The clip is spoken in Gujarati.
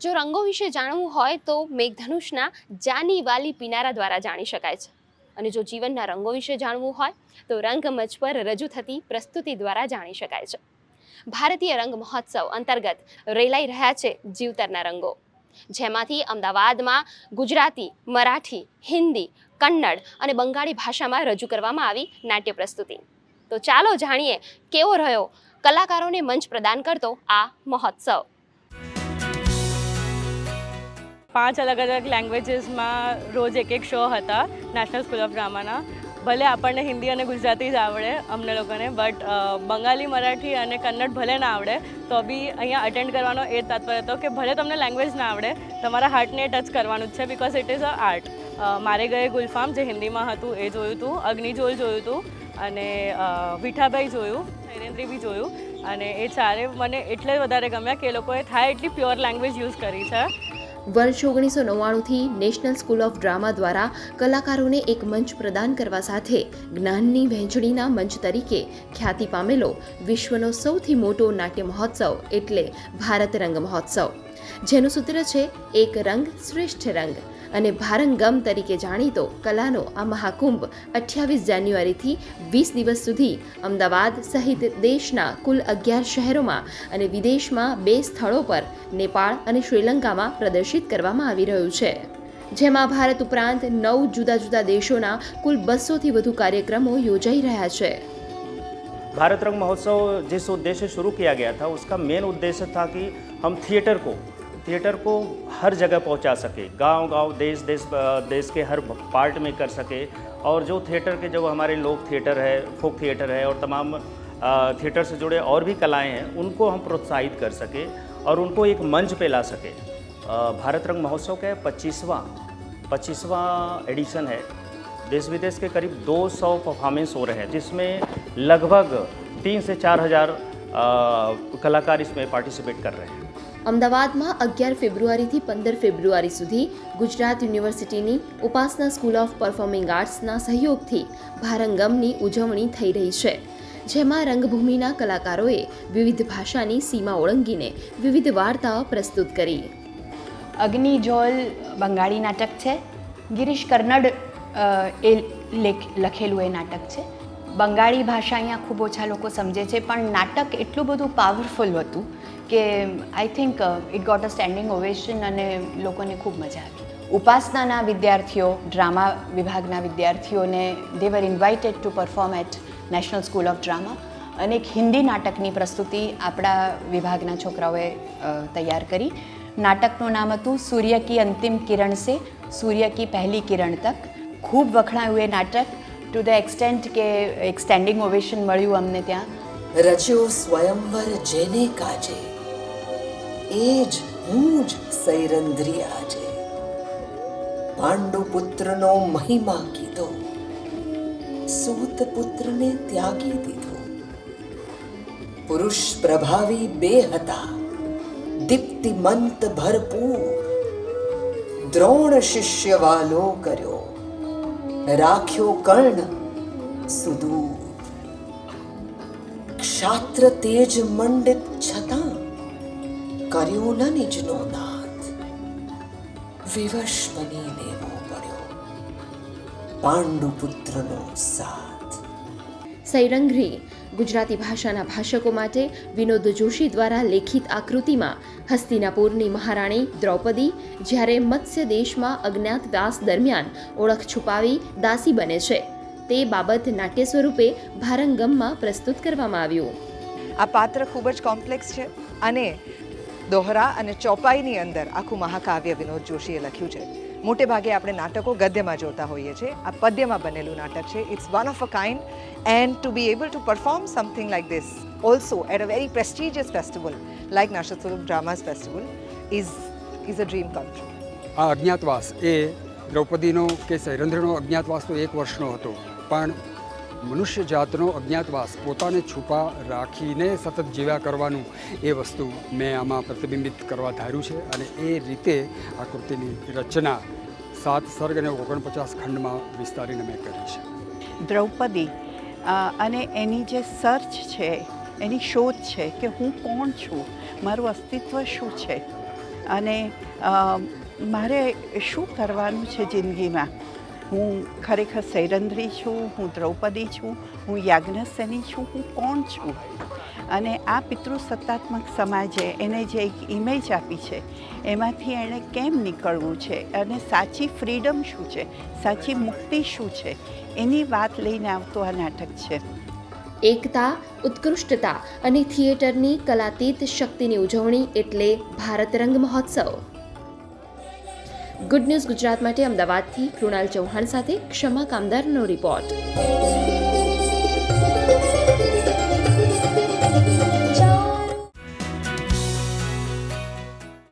જો રંગો વિશે જાણવું હોય તો મેઘધનુષના જાની વાલી પિનારા દ્વારા જાણી શકાય છે. અને જો જીવનના રંગો વિશે જાણવું હોય તો રંગમંચ પર રજૂ થતી પ્રસ્તુતિ દ્વારા જાણી શકાય છે. ભારતીય રંગ મહોત્સવ અંતર્ગત રેલાઈ રહ્યા છે જીવતરના રંગો. જેમાંથી અમદાવાદમાં ગુજરાતી, મરાઠી, હિન્દી, કન્નડ અને બંગાળી ભાષામાં રજૂ કરવામાં આવી નાટ્ય પ્રસ્તુતિ. તો ચાલો જાણીએ કેવો રહ્યો કલાકારોને મંચ પ્રદાન કરતો આ મહોત્સવ. પાંચ અલગ અલગ લેંગ્વેજીસમાં રોજ એક એક શો હતા નેશનલ સ્કૂલ ઓફ ડ્રામાના ભલે આપણને હિન્દી અને ગુજરાતી જ આવડે અમને લોકોને બટ બંગાળી, મરાઠી અને કન્નડ ભલે ના આવડે, તો બી અહીંયા અટેન્ડ કરવાનો એ તાત્પર્ય હતો કે ભલે તમને લેંગ્વેજ ના આવડે, તમારા હાર્ટને ટચ કરવાનું જ છે because it is a art Maare Gaye Gulfam, જે હિન્દીમાં હતું, એ જોયું હતું અગ્નિજોલ જોયું હતું અને વિઠાભાઈ જોયું, નરેન્દ્રી બી જોયું, અને એ ચારે મને એટલે વધારે ગમ્યા કે એ લોકોએ થાય એટલી પ્યોર લેંગ્વેજ યુઝ કરી છે. વર્ષ ઓગણીસો નવ્વાણુંથી નેશનલ સ્કૂલ ઓફ ડ્રામા દ્વારા કલાકારોને એક મંચ પ્રદાન કરવા સાથે જ્ઞાનની વહેંચણીના મંચ તરીકે ખ્યાતિ પામેલો વિશ્વનો સૌથી મોટો નાટ્ય મહોત્સવ એટલે ભારત રંગ મહોત્સવ. જેનું સૂત્ર છે, એક રંગ શ્રેષ્ઠ રંગ. અને ભારંગમ તરીકે જાણીતો કલાનો આ મહાકુંભ અઠ્યાવીસ જાન્યુઆરીથી વીસ દિવસ સુધી અમદાવાદ સહિત દેશના કુલ અગિયાર શહેરોમાં અને વિદેશમાં બે સ્થળો પર નેપાળ અને શ્રીલંકામાં પ્રદર્શિત કરવામાં આવી રહ્યું છે જેમાં ભારત ઉપરાંત નવ જુદા જુદા દેશોના કુલ બસોથી વધુ કાર્યક્રમો યોજાઈ રહ્યા છે भारत रंग महोत्सव जिस उद्देश्य से शुरू किया गया था उसका मेन उद्देश्य था कि हम थिएटर को थिएटर को हर जगह पहुँचा सके गाँव गाँव देश देश देश के हर पार्ट में कर सके। और जो थिएटर के जो हमारे लोक थिएटर है, फोक थिएटर है और तमाम थिएटर से जुड़े और भी कलाएँ हैं, उनको हम प्रोत्साहित कर सके और उनको एक मंच पे ला सके। भारत रंग महोत्सव का पच्चीसवां पच्चीसवां एडिशन है। देश विदेश के करीब 200 परफॉर्मेंस हो रहे हैं, जिसमें लगभग तीन से चार हज़ार कलाकार इसमें पार्टिसिपेट कर रहे हैं। અમદાવાદમાં અગિયાર ફેબ્રુઆરીથી પંદર ફેબ્રુઆરી સુધી ગુજરાત યુનિવર્સિટીની ઉપાસના સ્કૂલ ઓફ પરફોર્મિંગ આર્ટ્સના સહયોગથી ભારંગમની ઉજવણી થઈ રહી છે, જેમાં રંગભૂમિના કલાકારોએ વિવિધ ભાષાની સીમા ઓળંગીને વિવિધ વાર્તાઓ પ્રસ્તુત કરી. અગ્નિજોલ બંગાળી નાટક છે, ગિરીશ કર્નડ એ લેખ, લખેલું એ નાટક છે. બંગાળી ભાષા અહીંયા ખૂબ ઓછા લોકો સમજે છે, પણ નાટક એટલું બધું પાવરફુલ હતું કે I think it got a standing ovation અને લોકોને ખૂબ મજા આવી. ઉપાસનાના વિદ્યાર્થીઓ, ડ્રામા વિભાગના વિદ્યાર્થીઓને they were invited to perform at national school of drama અને એક હિન્દી નાટકની પ્રસ્તુતિ આપણા વિભાગના છોકરાઓએ તૈયાર કરી. નાટકનું નામ હતું સૂર્ય કી અંતિમ કિરણ સે, સૂર્ય કી પહેલી કિરણ તક. ખૂબ વખણાયું એ નાટક. ટુ ધ એક્સટેન્ટ કે એક સ્ટેન્ડિંગ ઓવેશન મળ્યું અમને ત્યાં. રચ્યો સ્વયંવર જેને કાજે, એ જ હું જ સૈરંદ્રી આજે. પાંડુ પુત્રનો મહિમા કીધો સૂત પુત્રને ત્યાગી દીધો. પુરુષ પ્રભાવી બે હતા, દીપ્તિમંત ભરપૂર. દ્રોણ શિષ્ય વાલો કર્યો રાખ્યો કર્ણ સુદૂર. ક્ષાત્ર તેજ મંડિત છતાં કર્યો ન નિજનો નાથ વિવશ બની લેવો પડ્યો પાંડુપુત્રનો સાથ. સૈરંઘ્રી ગુજરાતી ભાષાના ભાષકો માટે વિનોદ જોશી દ્વારા લેખિત આકૃતિમાં હસ્તિનાપુરની મહારાણી દ્રૌપદી જ્યારે મત્સ્ય દેશમાં અજ્ઞાતવાસ દરમિયાન ઓળખ છુપાવી દાસી બને છે. તે બાબત નાટ્ય સ્વરૂપે ભારંગમમાં પ્રસ્તુત કરવામાં આવ્યું. આ પાત્ર ખૂબ જ કોમ્પ્લેક્સ છે અને દોહરા અને ચોપાઈની અંદર આખું મહાકાવ્ય વિનોદ જોશીએ લખ્યું છે. મોટે ભાગે આપણે નાટકો ગદ્યમાં જોતા હોઈએ છીએ. આ પદ્યમાં બનેલું નાટક છે. It's one of a kind and to be able to perform something like this also at a very prestigious festival like નાશસ્વરૂપ dramas festival is is a dream come આ અજ્ઞાતવાસ એ દ્રૌપદીનો કે સૈરંધ્રનો અજ્ઞાતવાસ તો એક વર્ષનો હતો. પણ મનુષ્ય જાતનો અજ્ઞાતવાસ પોતાને છુપા રાખીને સતત જીવ્યા કરવાનું એ વસ્તુ મેં આમાં પ્રતિબિંબિત કરવા ધાર્યું છે અને એ રીતે આ કૃતિની રચના સાત સર્ગ અને ઓગણપચાસ ખંડમાં વિસ્તારીને મેં કરી છે. દ્રૌપદી અને એની જે સર્ચ છે, એની શોધ છે કે હું કોણ છું, મારું અસ્તિત્વ શું છે? અને મારે શું કરવાનું છે જિંદગીમાં? હું ખરેખર સૈરંદ્રી છું, હું દ્રૌપદી છું, હું યાજ્ઞસેની છું, હું કોણ છું? અને આ પિતૃસત્તાત્મક સમાજે એને જે એક ઇમેજ આપી છે, એમાંથી એણે કેમ નીકળવું છે? અને સાચી ફ્રીડમ શું છે? સાચી મુક્તિ શું છે? એની વાત લઈને આવતું આ નાટક છે. એકતા, ઉત્કૃષ્ટતા અને થિયેટરની કલાતીત શક્તિની ઉજવણી એટલે ભારત રંગ મહોત્સવ. ગુડ ન્યૂઝ ગુજરાત માટે અમદાવાદથી કૃણાલ ચૌહાણ સાથે ક્ષમા કામદારનો રિપોર્ટ